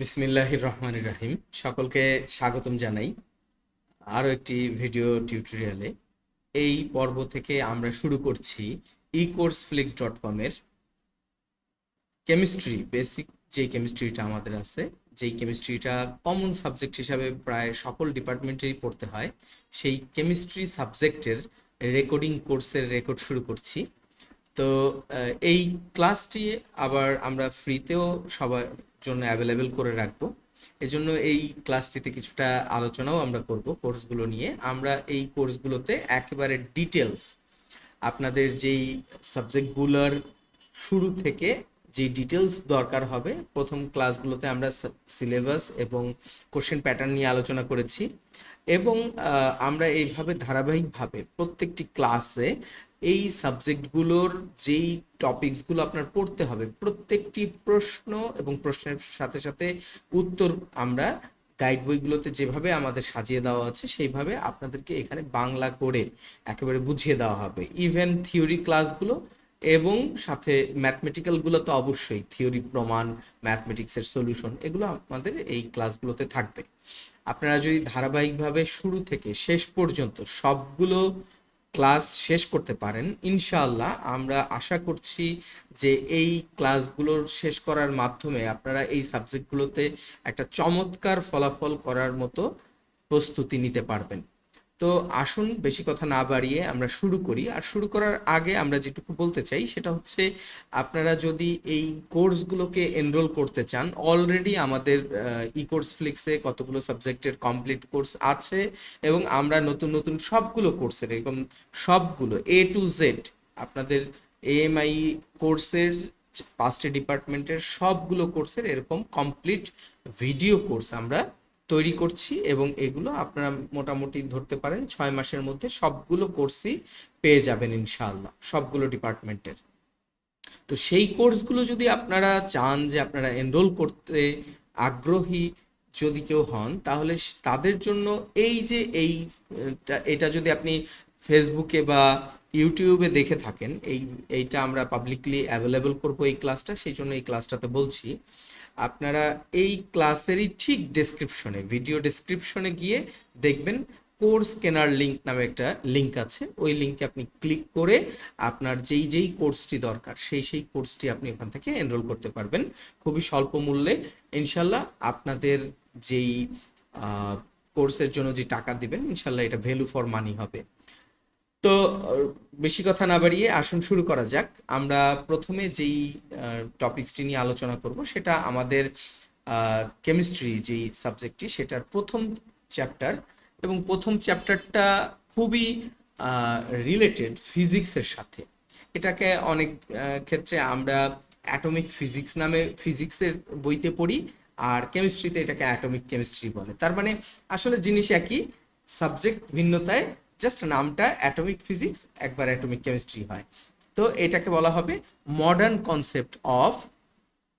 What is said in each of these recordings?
বিসমিল্লাহির রহমানির রাহিম। সকলকে স্বাগতম জানাই আরও একটি ভিডিও টিউটোরিয়ালে। এই পর্ব থেকে আমরা শুরু করছি ই কোর্স ফ্লিক্স ডট কমের কেমিস্ট্রি বেসিক যে কেমিস্ট্রিটা আমাদের আছে, যেই কেমিস্ট্রিটা কমন সাবজেক্ট হিসাবে প্রায় সকল ডিপার্টমেন্টেই পড়তে হয়, সেই কেমিস্ট্রি সাবজেক্টের রেকর্ডিং কোর্সের রেকর্ড শুরু করছি। তো এই ক্লাসটি আবার আমরা ফ্রিতেও সবার জন্য অ্যাভেলেবেল করে রাখব। এজন্য এই ক্লাসটিতে কিছুটা আলোচনাও আমরা করব কোর্সগুলো নিয়ে। আমরা এই কোর্সগুলোতে একেবারে ডিটেলস আপনাদের যেই সাবজেক্টগুলোর শুরু থেকে যে ডিটেলস দরকার হবে, প্রথম ক্লাসগুলোতে আমরা সিলেবাস এবং কোশ্চেন প্যাটার্ন নিয়ে আলোচনা করেছি। এবং আমরা এইভাবে ধারাবাহিকভাবে প্রত্যেকটি ক্লাসে এই সাবজেক্টগুলোর যেই টপিকসগুলো আপনার পড়তে হবে, প্রত্যেকটি প্রশ্ন এবং প্রশ্নের সাথে সাথে উত্তর আমরা গাইড বইগুলোতে যেভাবে আমাদের সাজিয়ে দেওয়া আছে, সেইভাবে আপনাদেরকে এখানে বাংলা করে একেবারে বুঝিয়ে দেওয়া হবে। ইভেন থিওরি ক্লাসগুলো এবং সাথে ম্যাথমেটিক্যালগুলো তো অবশ্যই থিওরি প্রমাণ ম্যাথমেটিক্সের সলিউশন এগুলো আমাদের এই ক্লাসগুলোতে থাকবে। আপনারা যদি ধারাবাহিকভাবে শুরু থেকে শেষ পর্যন্ত সবগুলো ক্লাস শেষ করতে পারেন। ইনশাআল্লাহ আমরা আশা করছি যে এই ক্লাসগুলোর শেষ করার মাধ্যমে আপনারা এই সাবজেক্টগুলোতে একটা চমৎকার ফলাফল করার মতো প্রস্তুতি নিতে পারবেন। তো আসুন বেশি কথা না বাড়িয়ে আমরা শুরু করি। আর শুরু করার আগে আমরা যেটুকু বলতে চাই সেটা হচ্ছে আপনারা যদি এই কোর্সগুলোকে এনরোল করতে চান অলরেডি আমাদের ই কোর্স ফ্লিক্সে কতগুলো সাবজেক্টের কমপ্লিট কোর্স আছে এবং আমরা নতুন নতুন সবগুলো কোর্সের এরকম সবগুলো এ টু জেড আপনাদের এএমআই কোর্সের পাঁচটি ডিপার্টমেন্টের সবগুলো কোর্সের এরকম কমপ্লিট ভিডিও কোর্স আমরা তৈরি করছি এবং এগুলো আপনারা মোটামুটি ধরতে পারেন। ছয় মাসের মধ্যে সবগুলো কোর্সই পেয়ে যাবেন ইনশাআল্লাহ, সবগুলো ডিপার্টমেন্টের। তো সেই কোর্সগুলো যদি আপনারা চান যে আপনারা এনরোল করতে আগ্রহী যদি কেউ হন, তাহলে তাদের জন্য এই যে এই এটা- যদি আপনি ফেসবুকে বা ইউটিউবে দেখে থাকেন, এই, এইটা আমরা পাবলিকলি অ্যাভেলেবল করব এই ক্লাসটা, সেই জন্য এই ক্লাসটাতে বলছি। আপনারা এই ক্লাসেরই ঠিক ডেসক্রিপশনে ভিডিও ডেসক্রিপশনে গিয়ে দেখবেন কোর্স কেনার লিংক নামে একটা লিংক আছে। ওই লিঙ্কে আপনি ক্লিক করে আপনার যেই যেই কোর্সটি দরকার, সেই সেই কোর্সটি আপনি ওখান থেকে এনরোল করতে পারবেন। খুবই স্বল্প মূল্যে। ইনশাল্লাহ আপনাদের যেই কোর্সের জন্য যে টাকা দিবেন, ইনশাল্লাহ এটা ভ্যালু ফর মানি হবে। তো বেশি কথা না বাড়িয়ে আসুন, শুরু করা যাক। আমরা প্রথমে যেই টপিকসটি নিয়ে আলোচনা করব, সেটা আমাদের কেমিস্ট্রি যেই সাবজেক্টটি সেটার প্রথম চ্যাপ্টার এবং প্রথম চ্যাপ্টারটা খুবই রিলেটেড ফিজিক্সের সাথে। এটাকে অনেক ক্ষেত্রে আমরা অ্যাটমিক ফিজিক্স নামে ফিজিক্সের বইতে পড়ি, আর কেমিস্ট্রিতে এটাকে অ্যাটমিক কেমিস্ট্রি বলে। তার মানে আসলে জিনিস একই সাবজেক্ট ভিন্নতায় জাস্ট নামটা অ্যাটমিক ফিজিক্স, একবার অ্যাটমিক কেমিস্ট্রি হয়। তো এটাকে বলা হবে modern concept of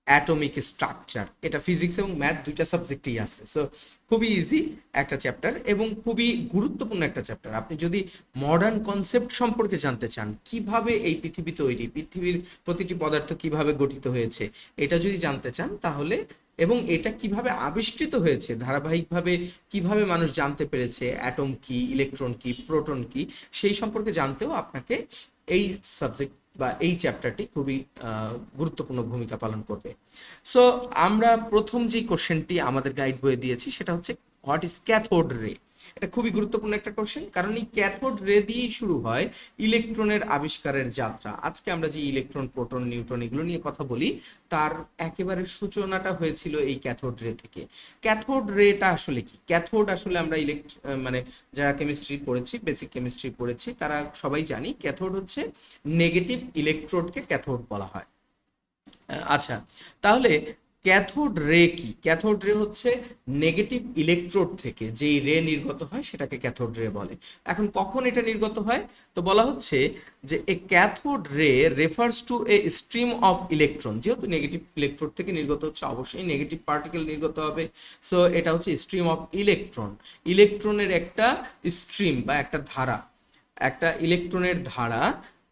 atomic structure এটা ফিজিক্স এবং ম্যাথ দুইটা সাবজেক্টেই আছে। সো খুবই ইজি একটা চ্যাপ্টার এবং খুবই গুরুত্বপূর্ণ একটা চ্যাপ্টার আপনি যদি মডার্ন কনসেপ্ট সম্পর্কে জানতে চান, কীভাবে এই পৃথিবী তৈরি, পৃথিবীর প্রতিটি পদার্থ কীভাবে গঠিত হয়েছে, এটা যদি জানতে চান, তাহলে এবং এটা কীভাবে আবিষ্কৃত হয়েছে? ধারাবাহিকভাবে কীভাবে মানুষ জানতে পেরেছে? অ্যাটম কি ইলেকট্রন কি প্রোটন কি? সেই সম্পর্কে জানতেও আপনাকে এই সাবজেক্ট বা এই চ্যাপ্টারটি খুবই গুরুত্বপূর্ণ ভূমিকা পালন করবে। সো আমরা প্রথম যে কোশ্চেনটি আমাদের গাইড বইয়ে দিয়েছি, সেটা হচ্ছে হোয়াট ইজ ক্যাথোড রে? এটা খুবই গুরুত্বপূর্ণ একটা কোশ্চেন কারণ এই ক্যাথোড রে দিয়েই শুরু হয় ইলেকট্রনের আবিষ্কারের যাত্রা। আজকে আমরা যে ইলেকট্রন, প্রোটন, নিউট্রন এগুলো নিয়ে কথা বলি, তার একেবারে সূচনাটা হয়েছিল এই ক্যাথোড রে থেকে। ক্যাথোড রেটা আসলে কি? ক্যাথোড আসলে আমরা ইলেকট্র মানে যারা কেমিস্ট্রি পড়েছি বেসিক কেমিস্ট্রি পড়েছি, তারা সবাই জানি ক্যাথোড হচ্ছে নেগেটিভ ইলেকট্রোডকে ক্যাথোড বলা হয়। আচ্ছা তাহলে ক্যাথোড রে কি? ক্যাথোড রে হচ্ছে নেগেটিভ ইলেকট্রোড থেকে যেই রে নির্গত হয় সেটাকে ক্যাথোড রে বলে। এখন কখন এটা নির্গত হয়? তো বলা হচ্ছে যে a cathode ray refers to a stream of electron যেহেতু নেগেটিভ ইলেকট্রোড থেকে নির্গত হচ্ছে, অবশ্যই নেগেটিভ পার্টিকেল নির্গত হবে। সো এটা হচ্ছে স্ট্রিম অফ ইলেকট্রন ইলেকট্রনের একটা স্ট্রিম বা একটা ধারা, একটা ইলেকট্রনের ধারা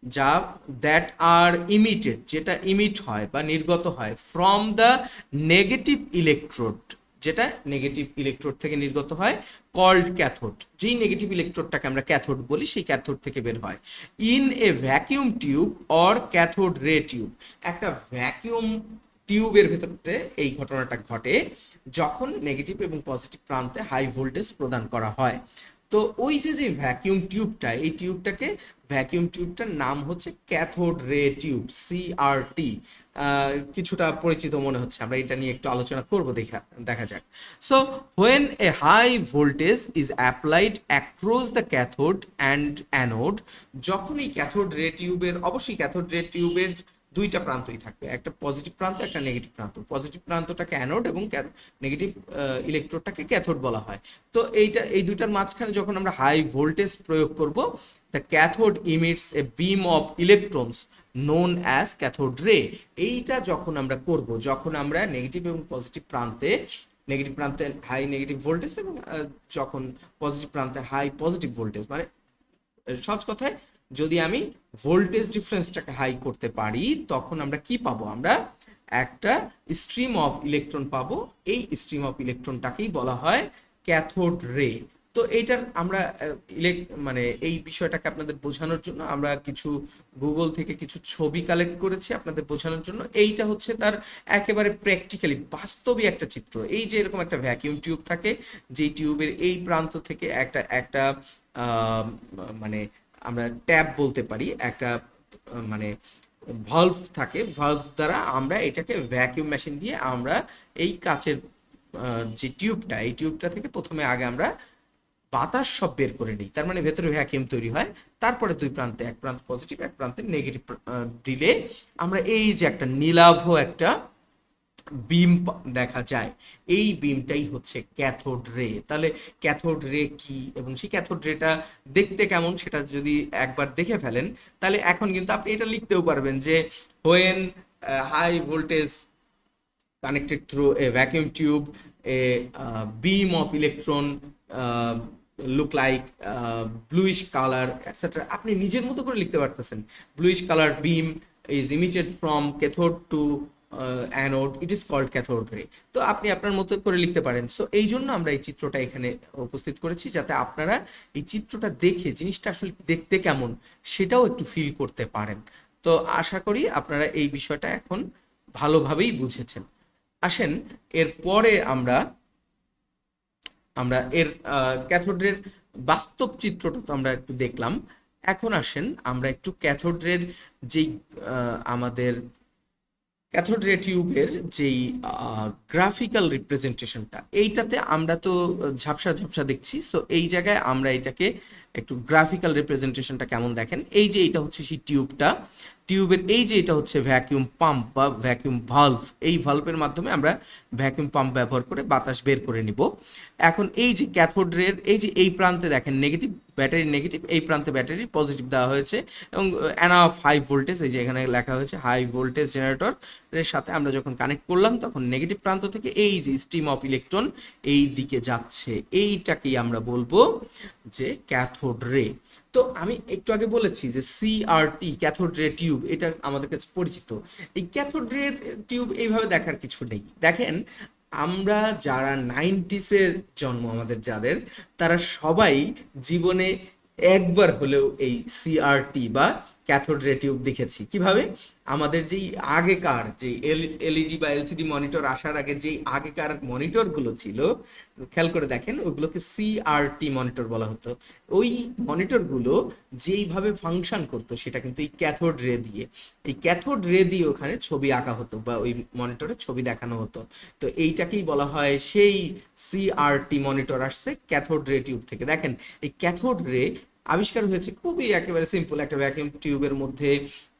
যা দ্যাট আর ইমিটেড যেটা ইমিট হয় বা নির্গত হয় ফ্রম দ্য নেগেটিভ ইলেকট্রোড যেটা নেগেটিভ ইলেকট্রোড থেকে নির্গত হয় কল্ড ক্যাথোড যেই নেগেটিভ ইলেকট্রোডটাকে আমরা ক্যাথোড বলি, সেই ক্যাথোড থেকে বের হয়। In a vacuum tube or cathode ray tube একটা ভ্যাকিউম টিউবের ভেতরে এই ঘটনাটা ঘটে, যখন নেগেটিভ এবং পজিটিভ প্রান্তে হাই ভোল্টেজ প্রদান করা হয়। তো ওই যে যে ভ্যাকিউম টিউবটা এই টিউবটাকে ভ্যাকিউম টিউবটার নাম হচ্ছে ক্যাথোড রে টিউব সিআরটি কিছুটা পরিচিত মনে হচ্ছে, আমরা এটা নিয়ে একটু আলোচনা করব, দেখা দেখা যাক। So when a high voltage is applied across the cathode and anode যখন এই ক্যাথোড রে টিউবের অবশ্যই ক্যাথোড রে টিউবের দুইটা প্রান্তই থাকবে, একটা পজিটিভ প্রান্ত, একটা নেগেটিভ প্রান্ত। পজিটিভ প্রান্তটাকে অ্যানোড এবং নেগেটিভ ইলেকট্রোডটাকে ক্যাথোড বলা হয়। তো এইটা, এই দুইটার মাঝখানে যখন আমরা হাই ভোল্টেজ প্রয়োগ করব the cathode emits a beam of electrons known as cathode ray এইটা যখন আমরা করব, যখন আমরা নেগেটিভ এবং পজিটিভ প্রান্তে নেগেটিভ প্রান্তে হাই নেগেটিভ ভোল্টেজ এবং যখন পজিটিভ প্রান্তে হাই পজিটিভ ভোল্টেজ মানে সহজ কথায় যদি আমি ভোল্টেজ ডিফারেন্সটাকে হাই করতে পারি, তখন আমরা কি পাবো? আমরা একটা স্ট্রিম অফ ইলেকট্রন পাবো। এই স্ট্রিম অফ ইলেকট্রনটাকেই বলা হয় ক্যাথোড রে তো এইটার আমরা মানে এই বিষয়টাকে আপনাদের বোঝানোর জন্য আমরা কিছু গুগল থেকে কিছু ছবি কালেক্ট করেছি আপনাদের বোঝানোর জন্য। এইটা হচ্ছে তার একেবারে প্র্যাকটিক্যালি বাস্তবিক একটা চিত্র। এই যে এরকম একটা ভ্যাকিউম টিউব থাকে, যেই টিউবের এই প্রান্ত থেকে একটা একটা মানে আমরা ট্যাপ বলতে পারি, একটা মানে ভালভ থাকে ভালভ দ্বারা আমরা এটাকে ভ্যাকিউম মেশিন দিয়ে আমরা এই কাচের যে টিউবটা এই টিউবটা থেকে প্রথমে আগে আমরা বাতাস সব বের করে নিই। তার মানে ভেতরে ভ্যাকিউম তৈরি হয়, তারপরে দুই প্রান্তে, এক প্রান্ত পজিটিভ এক প্রান্তে নেগেটিভ দিলে আমরা এই যে একটা নীলাভ একটা বিম দেখা যায়। এই বিমটাই হচ্ছে ক্যাথোড রে। তাহলে ক্যাথোড রে কি? এবং সেই ক্যাথোড রেটা দেখতে কেমন সেটা যদি একবার দেখে ফেলেন তাহলে এখন কিন্তু আপনি এটা লিখতেও পারবেন যে when high voltage connected through a vacuum tube a electron uh, look like uh, bluish color etc আপনি নিজের মতো করে লিখতে পারতেছেন। Bluish colour beam is emitted from cathode to anode, it is called cathode ray. তো আপনি আপনার মতো করে লিখতে পারেন। সো এই জন্য আমরা এই চিত্রটা এখানে উপস্থিত করেছি, যাতে আপনারা এই চিত্রটা দেখে, জিনিসটা আসলে দেখতে কেমন, সেটাও একটু ফিল করতে পারেন। তো আশা করি আপনারা এই বিষয়টা এখন ভালোভাবেই বুঝেছেন। আসেন, এরপরে আমরা আমরা এর ক্যাথোড্রের বাস্তব চিত্রটা তো আমরা একটু দেখলাম। এখন আসেন, আমরা একটু ক্যাথোড্রের যেই আমাদের ক্যাথোড রে টিউবের যেই গ্রাফিক্যাল রিপ্রেজেন্টেশনটা এইটাতে আমরা তো ঝাপসা ঝাপসা দেখছি। সো এই জায়গায় আমরা এটাকে একটু গ্রাফিক্যাল রিপ্রেজেন্টেশনটা কেমন দেখেন? এই যে এটা হচ্ছে সেই টিউবটা টিউবের এই যে এটা হচ্ছে ভ্যাকিউম পাম্প বা ভ্যাকিউম ভালভ এই ভালভের মাধ্যমে আমরা ভ্যাকিউম পাম্প ব্যবহার করে বাতাস বের করে নিব। এখন এই যে ক্যাথোড রের এই যে এই প্রান্তে দেখেন নেগেটিভ ব্যাটারি নেগেটিভ এই প্রান্তে ব্যাটারি পজিটিভ দেওয়া হয়েছে এবং অ্যানাফ হাই ভোল্টেজ এই যে এখানে লেখা হয়েছে হাই ভোল্টেজ জেনারেটর এর সাথে আমরা যখন কানেক্ট করলাম, তখন নেগেটিভ প্রান্ত থেকে এই যে স্টিম অফ ইলেকট্রন এই দিকে যাচ্ছে। এইটাকেই আমরা বলব যে ক্যাথোড রে তো আমি একটু আগে বলেছি যে সিআরটি ক্যাথোড রে টিউব এটা আমাদের কাছে পরিচিত। এই ক্যাথোড রে টিউব এইভাবে দেখার কিছু নেই। দেখেন, আমরা যারা নাইনটিসের জন্ম, আমাদের যাদের, তারা সবাই জীবনে একবার হলেও এই সিআরটি বা ক্যাথোড রে টিউব দেখেছি। কীভাবে? আমাদের যেই আগেকার যে এলইডি বা এলসিডি মনিটর আসার আগে যেই আগেকার মনিটরগুলো ছিল, খেয়াল করে দেখেন, ওগুলোকে সিআরটি মনিটর বলা হতো। ওই মনিটরগুলো যেইভাবে ফাংশন করতো, সেটা কিন্তু এই ক্যাথোড রে দিয়ে। এই ক্যাথোড রে দিয়ে ওখানে ছবি আঁকা হতো বা ওই মনিটরে ছবি দেখানো হতো। তো এইটাকেই বলা হয় সেই সিআরটি মনিটর আসছে ক্যাথোড রে টিউব থেকে। দেখেন, এই ক্যাথোড রে আবিষ্কার হয়েছে খুবই একেবারে সিম্পল একটা ভ্যাকিউম টিউবের মধ্যে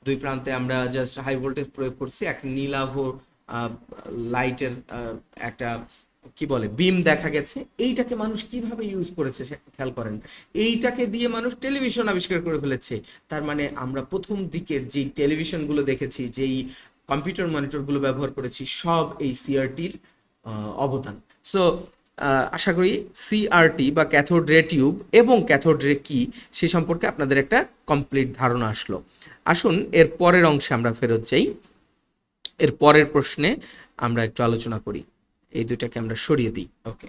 দুই প্রান্তে আমরা জাস্ট হাই ভোল্টেজ প্রয়োগ করছি, এক নীলাভ লাইটের একটা, কি বলে বিম দেখা গেছে। এইটাকে মানুষ কীভাবে ইউজ করেছে খেয়াল করেন। এইটাকে দিয়ে মানুষ টেলিভিশন আবিষ্কার করে ফেলেছে। তার মানে আমরা প্রথম দিকের যেই টেলিভিশনগুলো দেখেছি, যেই কম্পিউটার মনিটরগুলো ব্যবহার করেছি, সব এই সিআরটির অবদান। সো আশা করি সিআরটি বা ক্যাথোড রে টিউব এবং ক্যাথোড রে কি সে সম্পর্কে আপনাদের একটা কমপ্লিট ধারণা আসলো। আসুন, এর পরের অংশে আমরা ফেরত যাই। এর পরের প্রশ্নে আমরা একটু আলোচনা করি। এই দুইটাকে আমরা সরিয়ে দিই। ওকে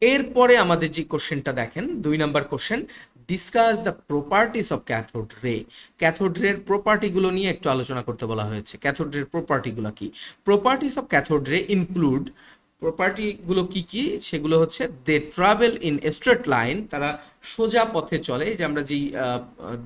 এরপরে আমাদের যে কোশ্চেনটা দেখেন, দুই number question discuss the properties of cathode ray cathode রের প্রপার্টিগুলো নিয়ে একটু আলোচনা করতে বলা হয়েছে। ক্যাথোড রের প্রপার্টিগুলো কি? Properties of cathode ray include প্রপার্টিগুলো কি কি? সেগুলো হচ্ছে they travel in straight line তারা সোজা পথে চলে। যে আমরা যেই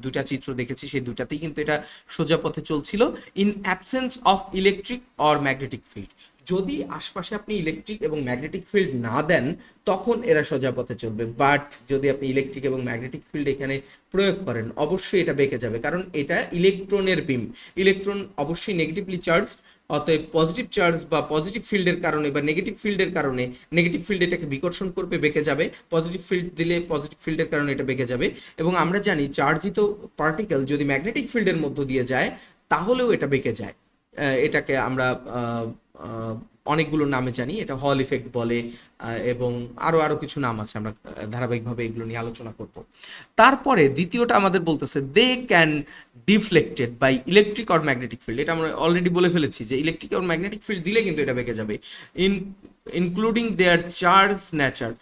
দুটা চিত্র দেখেছি, সেই দুটাতেই কিন্তু এটা সোজা পথে চলছিল in absence of electric or magnetic field যদি আশপাশে আপনি ইলেকট্রিক এবং ম্যাগনেটিক ফিল্ড না দেন, তখন এরা সোজা পথে চলবে। বাট যদি আপনি ইলেকট্রিক এবং ম্যাগনেটিক ফিল্ড এখানে প্রয়োগ করেন, অবশ্যই এটা বেঁকে যাবে। কারণ এটা ইলেকট্রনের বিম ইলেকট্রন অবশ্যই নেগেটিভলি চার্জ অতএব পজিটিভ চার্জ বা পজিটিভ ফিল্ডের কারণে বা নেগেটিভ ফিল্ডের কারণে নেগেটিভ ফিল্ড এটাকে বিকর্ষণ করবে, বেঁকে যাবে। পজিটিভ ফিল্ড দিলে পজিটিভ ফিল্ডের কারণে এটা বেঁকে যাবে। এবং আমরা জানি চার্জিত পার্টিকেল যদি ম্যাগনেটিক ফিল্ডের মধ্য দিয়ে যায়, তাহলেও এটা বেঁকে যায়। এটাকে আমরা অনেকগুলো নামে জানি, এটা হল ইফেক্ট বলে এবং আরও আরও কিছু নাম আছে আমরা ধারাবাহিকভাবে এগুলো নিয়ে আলোচনা করব। তারপরে দ্বিতীয়টা আমাদের বলতেছে they can deflected by electric or magnetic field এটা আমরা অলরেডি বলে ফেলেছি যে ইলেকট্রিক অর ম্যাগনেটিক ফিল্ড দিলে কিন্তু এটা বেঁকে যাবে। In including their charge nature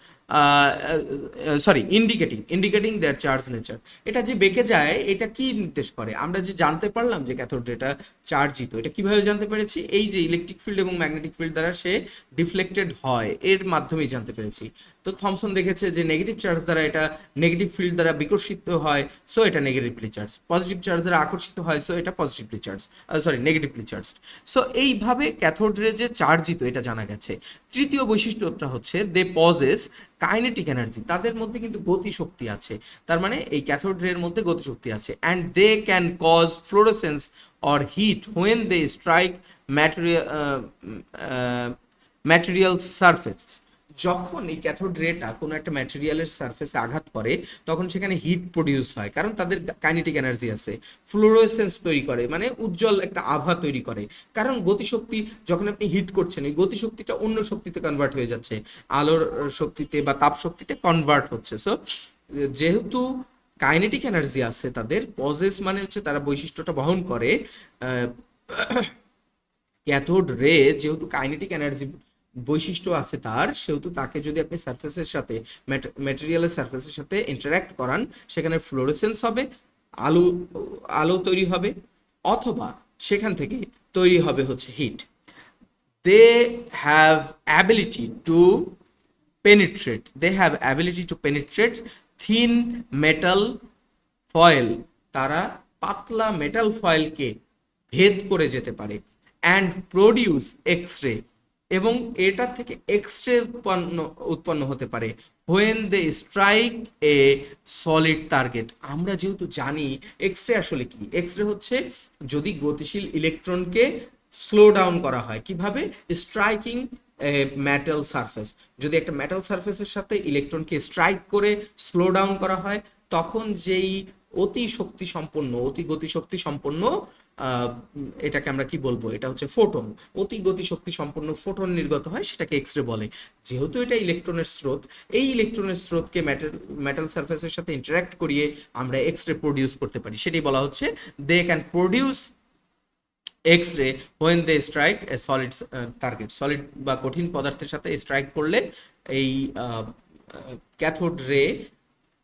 sorry indicating indicating their charge nature এটা যে বেঁকে যায়, এটা কি নির্দেশ করে? আমরা যে জানতে পারলাম যে ক্যাথোড এটা চার্জিত এটা কীভাবে জানতে পেরেছি? এই যে ইলেকট্রিক ফিল্ড এবং ম্যাগনেটিক ফিল্ড দ্বারা সে ডিফ্লেক্টেড হয়, এর মাধ্যমেই জানতে পেরেছি। তো থমসন দেখেছে যে নেগেটিভ চার্জ দ্বারা এটা নেগেটিভ ফিল্ড দ্বারা বিকর্ষিত হয় সো এটা নেগেটিভলি চার্জ পজিটিভ চার্জ দ্বারা আকর্ষিত হয় সো এটা positively charge sorry negatively charge so এইভাবে ক্যাথোড রে যে চার্জিত এটা জানা গেছে। তৃতীয় বৈশিষ্ট্যটা হচ্ছে দে পজেস কাইনেটিক এনার্জি, তাদের মধ্যে কিন্তু গতি শক্তি আছে। তার মানে এই ক্যাথোড রের মধ্যে গতি শক্তি আছে and they can cause fluorescence or heat when they strike material material surface যখন এই ক্যাথোড রেটা কোনো একটা ম্যাটেরিয়ালের সারফেসে আঘাত করে, তখন সেখানে হিট প্রডিউস হয়। কারণ তাদের কাইনেটিক এনার্জি আছে ফ্লোরোসেন্স তৈরি করে মানে উজ্জ্বল একটা আভা তৈরি করে। কারণ গতিশক্তি যখন আপনি হিট করছেন এই গতিশক্তিটা অন্য শক্তিতে কনভার্ট হয়ে যাচ্ছে। আলোর শক্তিতে বা তাপ শক্তিতে কনভার্ট হচ্ছে। সো যেহেতু কাইনেটিক এনার্জি আছে তাদের পজেস মানে হচ্ছে তারা বৈশিষ্ট্যটা বহন করে ক্যাথোড রে যেহেতু কাইনেটিক এনার্জি বৈশিষ্ট্য আছে তার, সেহেতু তাকে যদি আপনি সারফেসের সাথে ম্যাটেরিয়ালের সারফেসের সাথে ইন্টারাক্ট করান, সেখানে ফ্লোরেসেন্স হবে, আলো আলো তৈরি হবে, অথবা সেখান থেকে তৈরি হবে হচ্ছে heat they have ability to penetrate, they have ability to penetrate thin metal foil তারা পাতলা মেটাল ফয়েলকে ভেদ করে যেতে পারে অ্যান্ড প্রডিউস এক্স রে এবং এটার থেকে এক্স রে উৎপন্ন উৎপন্ন হতে পারে। When they strike a solid target আমরা যেহেতু জানি এক্স রে আসলে কি? এক্স রে হচ্ছে যদি গতিশীল ইলেকট্রনকে স্লো ডাউন করা হয়, কীভাবে? স্ট্রাইকিং মেটাল সারফেস যদি একটা মেটাল সারফেসের সাথে ইলেকট্রনকে স্ট্রাইক করে স্লো ডাউন করা হয়, তখন যেই অতি শক্তি সম্পন্ন অতি গতি শক্তি সম্পন্ন এটাকে আমরা কি বলব? এটা হচ্ছে ফোটন। অতি গতি শক্তি সম্পন্ন ফোটন নির্গত হয়, সেটাকে এক্স রে বলে। যেহেতু এটা ইলেকট্রনের স্রোত, এই ইলেকট্রনের স্রোতকে মেটাল মেটাল সারফেসের সাথে ইন্টারাক্ট করিয়ে আমরা এক্স রে প্রডিউস করতে পারি। সেটাই বলা হচ্ছে they can produce X ray when they strike a solid target solid বা কঠিন পদার্থের সাথে স্ট্রাইক করলে এই ক্যাথোড রে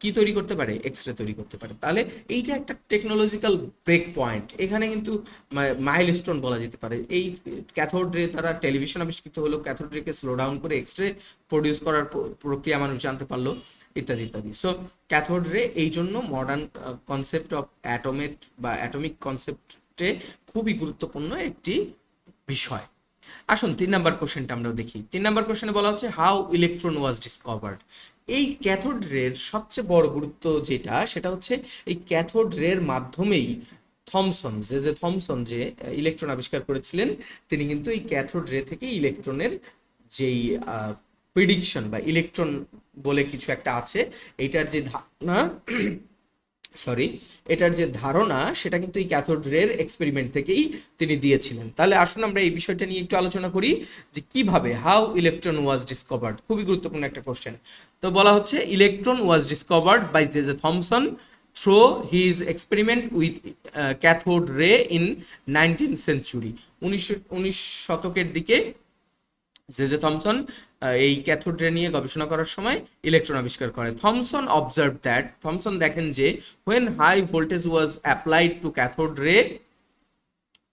কি তৈরি করতে পারে? এক্স রে তৈরি করতে পারে। তাহলে এইটা একটা টেকনোলজিক্যাল ব্রেক পয়েন্ট এখানে কিন্তু মাইলস্টোন বলা যেতে পারে। এই ক্যাথোড রে তারা টেলিভিশন আবিষ্কৃত হলো। ক্যাথোড রেকে স্লো ডাউন করে এক্স রে প্রডিউস করার প্রক্রিয়া মানুষ জানতে পারল, ইত্যাদি ইত্যাদি। সো ক্যাথোড রে এই জন্য মডার্ন কনসেপ্ট অফ অ্যাটোমেট বা অ্যাটমিক কনসেপ্টে খুবই গুরুত্বপূর্ণ একটি বিষয়। আসুন, তিন নাম্বার কোশ্চেনটা আমরা দেখি। তিন নাম্বার কোশ্চেনে বলা হচ্ছে হাউ ইলেকট্রন ওয়াজ ডিসকভার্ড এই ক্যাথোড রের সবচেয়ে বড় গুরুত্ব যেটা, সেটা হচ্ছে এই ক্যাথোড রের মাধ্যমেই থমসন, যে যে থমসন যে ইলেকট্রন আবিষ্কার করেছিলেন, তিনি কিন্তু এই ক্যাথোড রে থেকে ইলেকট্রনের যেই প্রিডিকশন বা ইলেকট্রন বলে কিছু একটা আছে, এটার যে ধারণা সরি এটার যে ধারণা, সেটা কিন্তু এই ক্যাথোড রের এক্সপেরিমেন্ট থেকেই তিনি দিয়েছিলেন। তাহলে আসুন আমরা এই বিষয়টা নিয়ে একটু আলোচনা করি যে কীভাবে হাউ ইলেকট্রন ওয়াজ ডিসকভার্ড খুবই গুরুত্বপূর্ণ একটা কোশ্চেন তো বলা হচ্ছে electron was discovered by J J Thomson through his experiment with cathode ray in nineteen century উনিশশো উনিশ শতকের দিকে জেজে থমসন এই ক্যাথোড রে নিয়ে গবেষণা করার সময় ইলেকট্রন আবিষ্কার করে থমসন অবজার্ভ দ্যাট থমসন দেখেন যে when high voltage was applied to cathode ray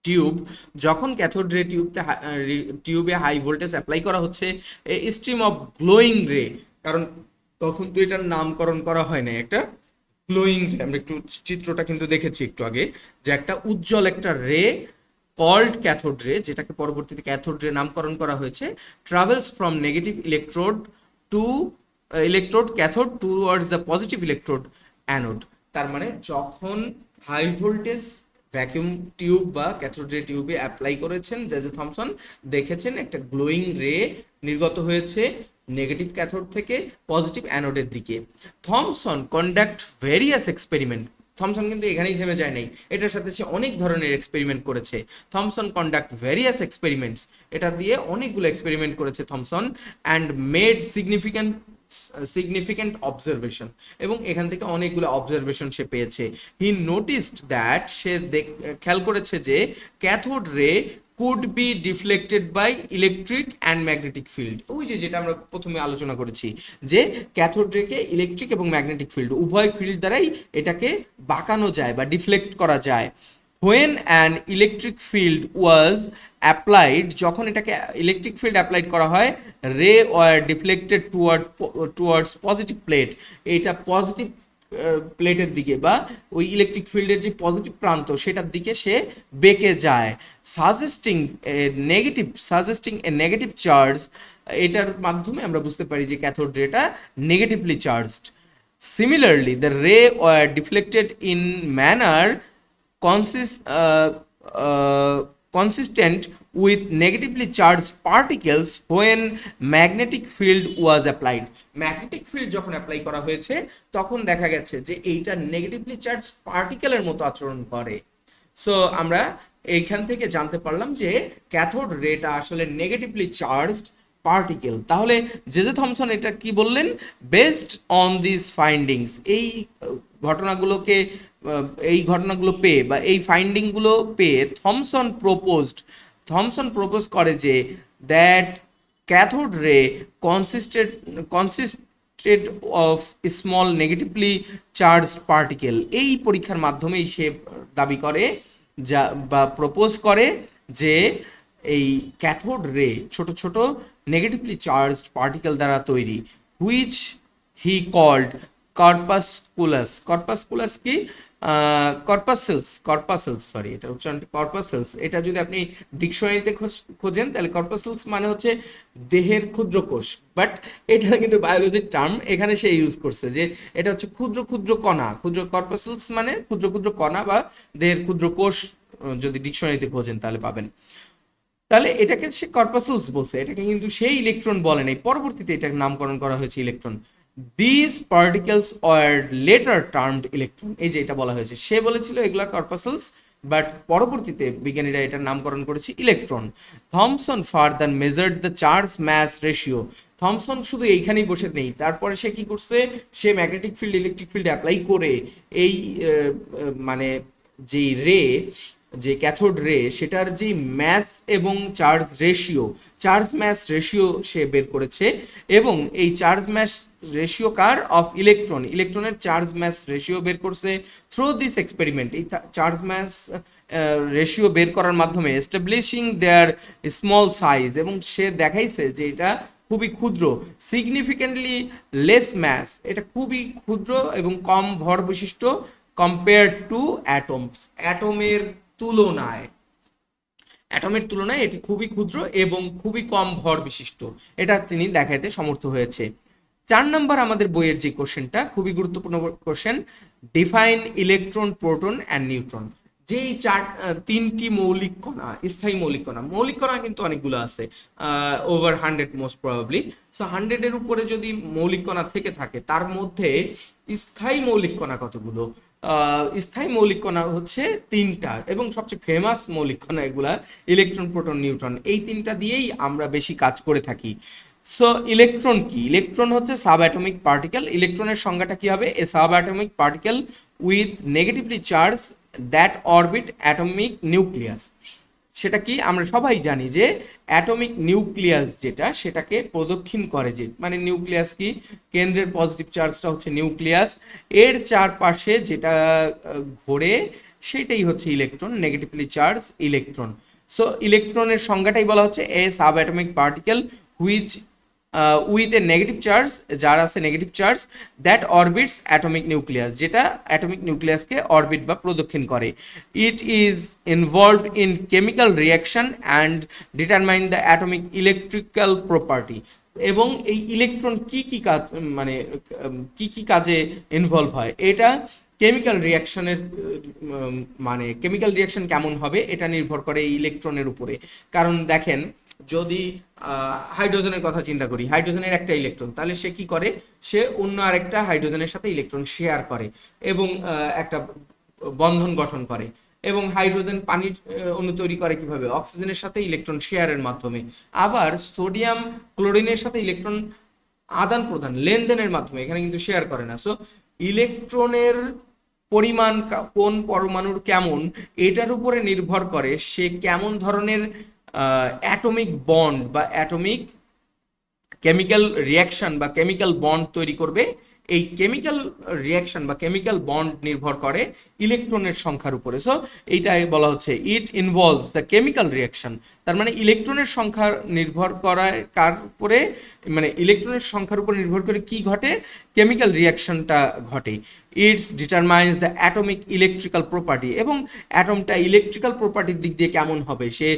tube যখন ক্যাথোড রে টিউবতে টিউবে হাই ভোল্টেজ অ্যাপ্লাই করা হচ্ছে স্ট্রিম অফ গ্লোয়িং রে কারণ তখন তো এটার নামকরণ করা হয় একটা গ্লোয়িং রে আমরা একটু চিত্রটা কিন্তু দেখেছি একটু আগে, যে একটা উজ্জ্বল একটা রে কল্ড ক্যাথোড রে যেটাকে পরবর্তীতে ক্যাথোড রে নামকরণ করা হয়েছে travels from negative electrode to electrode cathode towards the positive electrode anode তার মানে যখন হাই ভোল্টেজ ভ্যাকিউম টিউব বা ক্যাথোড রে টিউবে অ্যাপ্লাই করেছেন জেজে থমসন, দেখেছেন একটা গ্লোয়িং রে নির্গত হয়েছে নেগেটিভ ক্যাথোড থেকে পজিটিভ অ্যানোডের দিকে। Thomson conduct various experiment Thomson কিন্তু এখানেই থেমে যায় নাই। এটার সাথে সে অনেক ধরনের এক্সপেরিমেন্ট করেছে। থমসন কন্ডাক্ট ভেরিয়াস এক্সপেরিমেন্টস এটা দিয়ে অনেকগুলো এক্সপেরিমেন্ট করেছে Thomson and made significant significant observation এবং এখান থেকে অনেকগুলো অবজারভেশন সে পেয়েছে। হি নোটিসড দ্যাট সে খেয়াল করেছে যে cathode ray could be deflected by electric and magnetic field ওই যে যেটা আমরা প্রথমে আলোচনা করেছি, যে ক্যাথোড রেকে ইলেকট্রিক এবং ম্যাগনেটিক ফিল্ড উভয় ফিল্ড দ্বারাই এটাকে বাঁকানো যায় বা ডিফ্লেক্ট করা যায়। When an electric field was applied যখন এটাকে ইলেকট্রিক ফিল্ড অ্যাপ্লাইড করা হয় ray were deflected toward towards positive plate এটা পজিটিভ প্লেটের দিকে বা ওই ইলেকট্রিক ফিল্ডের যে পজিটিভ প্রান্ত সেটার দিকে সে বেঁকে যায়। Suggesting negative suggesting a negative charge এটার মাধ্যমে আমরা বুঝতে পারি যে cathode রেটা negatively charged Similarly, the ray in manner consist, uh, uh, consistent with negatively charged particles when magnetic field was applied. Magnetic field যখন অ্যাপ্লাই করা হয়েছে, তখন দেখা গেছে যে এইটা নেগেটিভলি চার্জ পার্টিকেলের মতো আচরণ করে। সো আমরা এইখান থেকে জানতে পারলাম যে ক্যাথোড রেটা আসলে নেগেটিভলি চার্জড পার্টিকেল তাহলে জেজে থমসন এটা কি বললেন? বেসড অন দিস ফাইন্ডিংস এই ঘটনাগুলোকে এই ঘটনাগুলো পেয়ে বা এই ফাইন্ডিংগুলো পেয়ে থমসন প্রপোজড থমসন প্রপোজ করে যে that cathode ray consisted consisted of small negatively charged particle এই পরীক্ষার মাধ্যমেই সে দাবি করে যা, বা প্রপোজ করে যে এই ক্যাথোড রে ছোট ছোট নেগেটিভলি চার্জড পার্টিকেল দ্বারা তৈরি হুইচ হি কল্ড কর্পাসকুলাস কর্পাসকুলাস কি? কর্পাসেলস কর্পাসেলস সরি এটা উচ্চারণ কর্পাসেলস এটা যদি আপনি ডিকশনারিতে খোঁজেন, তাহলে কর্পাসেলস মানে হচ্ছে দেহের ক্ষুদ্র কোষ বাট এটা কিন্তু বায়োলজির টার্ম এখানে সে ইউজ করছে যে এটা হচ্ছে ক্ষুদ্র ক্ষুদ্র কণা। ক্ষুদ্র কর্পাসেলস মানে ক্ষুদ্র ক্ষুদ্র কণা বা দেহের ক্ষুদ্র কোষ যদি ডিকশনারিতে খোঁজেন তাহলে পাবেন। তাহলে এটাকে সে কর্পাসেলস বলছে। এটাকে কিন্তু সেই ইলেকট্রন বলে নাই। পরবর্তীতে এটার নামকরণ করা হয়েছে electron this particles are later termed electron এই যে এটা বলা হয়েছে। সে বলেছিল এগুলা কর্পাসেলস বাট পরবর্তীতে বিজ্ঞানীরা এটার নামকরণ করেছে electron Thomson further measured the charge mass ratio Thomson শুধু এইখানেই বসে নেই। তারপরে সে কি করছে? সে magnetic field electric field apply করে এই মানে যে রে যে ক্যাথোড রে, সেটার যে ম্যাস এবং charge ratio, charge mass ratio সে বের করেছে, এবং এই charge mass ratio car? Of electron. ইলেকট্রনের চার্জ ম্যাস রেশিও বের করছে থ্রু দিস এক্সপেরিমেন্ট এই চার্জ ম্যাস রেশিও বের করার মাধ্যমে এস্টাবলিশিং দেয়ার স্মল সাইজ এবং সে দেখাইছে যে এটা খুবই ক্ষুদ্র সিগনিফিক্যান্টলি লেস ম্যাস এটা খুবই ক্ষুদ্র এবং কম ভর বিশিষ্ট কম্পেয়ার টু অ্যাটমস অ্যাটমের তুলনায়। অ্যাটমের তুলনায় এটি খুবই ক্ষুদ্র এবং খুবই কম ভর বিশিষ্ট। এটা তিনি দেখাইতে সমর্থ হয়েছে। চার নাম্বার আমাদের বইয়ের যে কোশ্চেনটা, খুবই গুরুত্বপূর্ণ question, define electron, proton and neutron. যেই চার তিনটি মৌলিক কণা, স্থায়ী মৌলিক কণা মৌলিক কণা কিন্তু অনেকগুলো আছে over hundred most probably so হান্ড্রেডের উপরে যদি মৌলিক কণা থেকে থাকে, তার মধ্যে স্থায়ী মৌলিক কণা কতগুলো? স্থায়ী মৌলিক কণা হচ্ছে তিনটা এবং সবচেয়ে ফেমাস মৌলিক কণা এগুলা ইলেকট্রন প্রোটন নিউট্রন এই তিনটা দিয়েই আমরা বেশি কাজ করে থাকি। সো ইলেকট্রন কি? ইলেকট্রন হচ্ছে সাব অ্যাটমিক পার্টিকেল ইলেকট্রনের সংজ্ঞাটা কি হবে? A subatomic particle with negatively charge that orbit atomic nucleus সেটা কি? আমরা সবাই জানি যে অ্যাটমিক নিউক্লিয়াস যেটা, সেটাকে প্রদক্ষিণ করে যে মানে নিউক্লিয়াস কি? কেন্দ্রের পজিটিভ চার্জটা হচ্ছে নিউক্লিয়াস এর চারপাশে যেটা ঘোরে, সেটাই হচ্ছে electron negatively charge electron so ইলেকট্রনের সংজ্ঞাটাই বলা হচ্ছে a subatomic particle which with a negative charge যার আছে negative charge that orbits atomic nucleus যেটা অ্যাটমিক নিউক্লিয়াসকে অরবিট বা প্রদক্ষিণ করে। It is involved in chemical reaction and determine the atomic electrical property এবং এই ইলেকট্রন কি কি কাজ মানে কি কি কাজে ইনভলভ হয়? এটা কেমিক্যাল রিয়াকশনের মানে কেমিক্যাল রিয়াকশন কেমন হবে? এটা নির্ভর করে এই ইলেকট্রনের উপরে। কারণ দেখেন যদি হাইড্রোজেনের কথা চিন্তা করি, হাইড্রোজেনের একটা ইলেকট্রন, তাহলে সে কি করে? সে অন্য আরেকটা হাইড্রোজেনের সাথে ইলেকট্রন শেয়ার করে এবং একটা বন্ধন গঠন করে এবং হাইড্রোজেন পানির অণু তৈরি করে কীভাবে? অক্সিজেনের সাথে ইলেকট্রন শেয়ারের মাধ্যমে। আবার সোডিয়াম ক্লোরিনের সাথে ইলেকট্রন আদান প্রদান, লেনদেনের মাধ্যমে, এখানে কিন্তু শেয়ার করে না। সো ইলেকট্রনের পরিমাণ কোন পরমাণুর কেমন, এটার উপরে নির্ভর করে সে কেমন ধরনের অ্যাটমিক বন্ড বা অ্যাটমিক কেমিক্যাল রিয়াকশন বা কেমিক্যাল বন্ড তৈরি করবে। এই কেমিক্যাল রিয়াকশন বা কেমিক্যাল বন্ড নির্ভর করে ইলেকট্রনের সংখ্যার উপরে। সো এইটাই বলা হচ্ছে it involves the chemical reaction তার মানে ইলেকট্রনের সংখ্যা নির্ভর করায় কার উপরে? মানে ইলেকট্রনের সংখ্যার উপর নির্ভর করে কি ঘটে? কেমিক্যাল রিয়াকশনটা ঘটে। Its determines the atomic electrical property এবং অ্যাটমটা ইলেকট্রিক্যাল প্রপার্টির দিক দিয়ে কেমন হবে? সে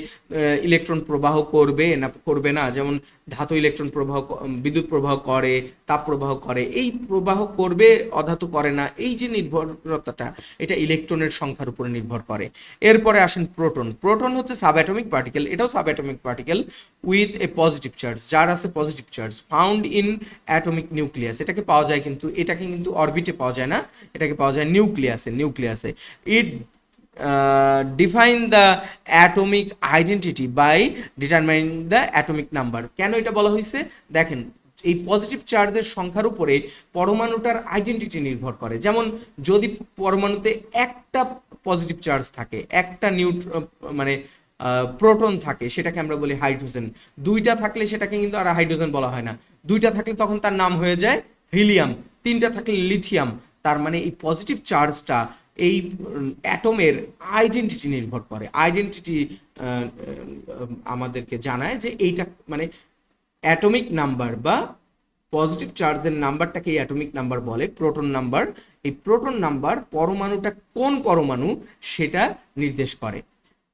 ইলেকট্রন প্রবাহ করবে না করবে না? যেমন ধাতু ইলেকট্রন প্রবাহ বিদ্যুৎ প্রবাহ করে, তাপ প্রবাহ করে, এই প্রবাহ করবে, অধাতু করে না, এই যে নির্ভরতাটা, এটা ইলেকট্রনের সংখ্যার উপরে নির্ভর করে। এরপরে আসেন প্রোটন প্রোটন হচ্ছে সাবঅ্যাটমিক পার্টিকেল এটাও sub subatomic particle with a positive charge যার আছে positive charge found in atomic nucleus এটাকে পাওয়া যায় কিন্তু, এটাকে কিন্তু অরবিটে পাওয়া যায় না, এটাকে পাওয়া যায় নিউক্লিয়াসে নিউক্লিয়াসে it define the atomic identity by determine the atomic number কেন এটা বলা হয়েছে? দেখেন, এই পজিটিভ চার্জের সংখ্যার উপরে পরমাণুটার আইডেন্টিটি নির্ভর করে। যেমন, যদি পরমাণুতে একটা পজিটিভ চার্জ থাকে, একটা নিউট্র মানে প্রোটন থাকে, সেটাকে আমরা বলি হাইড্রোজেন দুইটা থাকলে সেটাকে কিন্তু আর হাইড্রোজেন বলা হয় না। দুইটা থাকলে তখন তার নাম হয়ে যায় হিলিয়াম তিনটা থাকলে লিথিয়াম তার মানে এই পজিটিভ চার্জটা এই অ্যাটমের আইডেন্টিটি নির্ভর করে। আইডেন্টিটি আমাদেরকে জানায় যে এইটা মানে অ্যাটমিক নাম্বার বা পজিটিভ চার্জের নাম্বারটাকে এই অ্যাটমিক নাম্বার বলে প্রোটন নাম্বার এই প্রোটন নাম্বার পরমাণুটা কোন পরমাণু, সেটা নির্দেশ করে।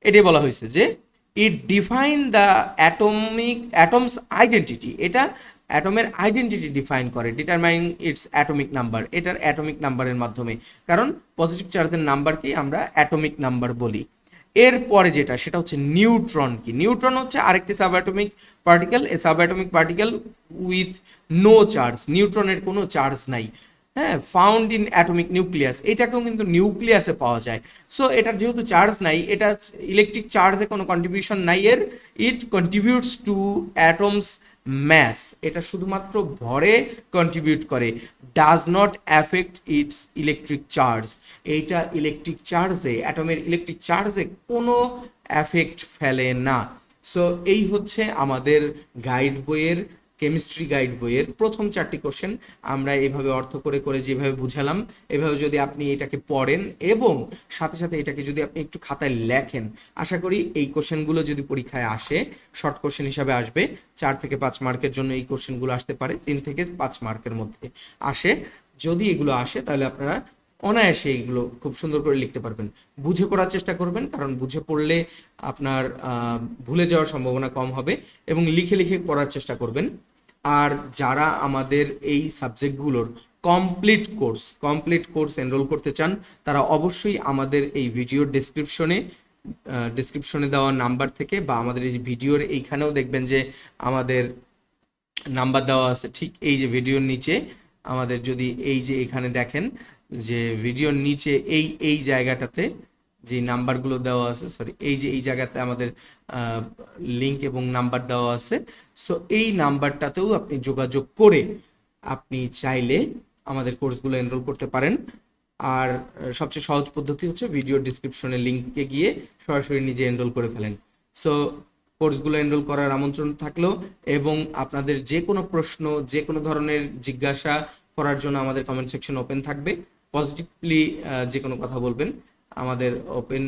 এটাই বলা হয়েছে যে it define the atomic atoms identity এটা অ্যাটমের আইডেন্টিটি ডিফাইন করে ডিটারমাইন ইটস অ্যাটমিক নাম্বার এটার অ্যাটমিক নাম্বারের মাধ্যমে। কারণ পজিটিভ চার্জের নাম্বারকেই আমরা অ্যাটমিক নাম্বার বলি। এরপরে যেটা, সেটা হচ্ছে নিউট্রন কি? নিউট্রন হচ্ছে আরেকটি subatomic particle a subatomic particle with no charge নিউট্রনের কোনো চার্জ নাই। হ্যাঁ ফাউন্ড ইন অ্যাটমিক নিউক্লিয়াস এটাকেও কিন্তু নিউক্লিয়াসে পাওয়া যায়। সো এটার যেহেতু চার্জ নাই, এটা ইলেকট্রিক চার্জে কোনো কন্ট্রিবিউশন নাই এর it contributes to atoms mass এটা শুধুমাত্র ভরে কন্ট্রিবিউট করে does not affect its electric charge এইটা ইলেকট্রিক চার্জে অ্যাটমের ইলেকট্রিক চার্জে কোনো অ্যাফেক্ট ফেলে না। সো এই হচ্ছে আমাদের গাইড বইয়ের কেমিস্ট্রি গাইড বইয়ের প্রথম চারটি কোশ্চেন আমরা এইভাবে অর্থ করে করে যেভাবে বুঝালাম, এভাবে যদি আপনি এটাকে পড়েন এবং সাথে সাথে এটাকে যদি আপনি একটু খাতায় লেখেন, আশা করি এই কোশ্চেনগুলো যদি পরীক্ষায় আসে, শর্ট কোশ্চেন হিসাবে আসবে, চার থেকে পাঁচ মার্কের জন্য এই কোশ্চেনগুলো আসতে পারে, তিন থেকে পাঁচ মার্কের মধ্যে আসে। যদি এগুলো আসে তাহলে আপনারা অনায়াসে এইগুলো খুব সুন্দর করে লিখতে পারবেন। বুঝে পড়ার চেষ্টা করবেন, কারণ বুঝে পড়লে আপনার ভুলে যাওয়ার সম্ভাবনা কম হবে এবং লিখে লিখে পড়ার চেষ্টা করবেন। আর যারা আমাদের এই সাবজেক্টগুলোর complete course complete course enroll করতে চান, তারা অবশ্যই আমাদের এই ভিডিওর ডেসক্রিপশনে ডেসক্রিপশনে দেওয়া নাম্বার থেকে বা আমাদের এই ভিডিওর এইখানেও দেখবেন যে আমাদের নাম্বার দেওয়া আছে। ঠিক এই যে ভিডিওর নিচে আমাদের যদি এই যে এখানে দেখেন যে ভিডিওর নিচে এই এই জায়গাটাতে যে নাম্বারগুলো দেওয়া আছে সরি এই যে, এই জায়গাতে আমাদের লিংক এবং নাম্বার দেওয়া আছে। সো এই নাম্বারটাতেও আপনি যোগাযোগ করে আপনি চাইলে আমাদের কোর্সগুলো এনরোল করতে পারেন। আর সবচেয়ে সহজ পদ্ধতি হচ্ছে ভিডিও ডিসক্রিপশনে লিঙ্কে গিয়ে সরাসরি নিজে এনরোল করে ফেলেন। সো কোর্সগুলো এনরোল করার আমন্ত্রণ থাকল এবং আপনাদের যে কোনো প্রশ্ন, যে কোনো ধরনের জিজ্ঞাসা করার জন্য আমাদের কমেন্ট সেকশন ওপেন থাকবে। পজিটিভলি যে কোনো কথা বলবেন, আমাদের ওপেন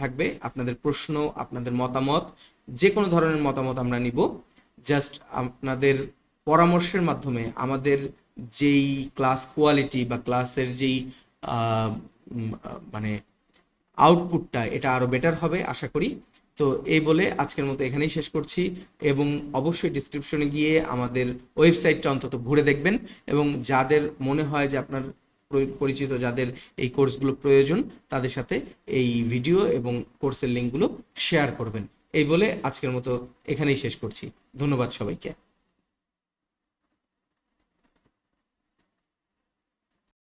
থাকবে। আপনাদের প্রশ্ন, আপনাদের মতামত, যে কোনো ধরনের মতামত আমরা নিব। জাস্ট আপনাদের পরামর্শের মাধ্যমে আমাদের যেই ক্লাস কোয়ালিটি বা ক্লাসের যেই মানে আউটপুটটা এটা আরও বেটার হবে, আশা করি। তো এই বলে আজকের মতো এখানেই শেষ করছি এবং অবশ্যই ডিসক্রিপশনে গিয়ে আমাদের ওয়েবসাইটটা অন্তত ঘুরে দেখবেন এবং যাদের মনে হয় যে আপনার পরিচিত যাদের এই কোর্সগুলো প্রয়োজন, তাদের সাথে এই ভিডিও এবং কোর্সের লিঙ্কগুলো শেয়ার করবেন। এই বলে আজকের মতো এখানেই শেষ করছি। ধন্যবাদ সবাইকে।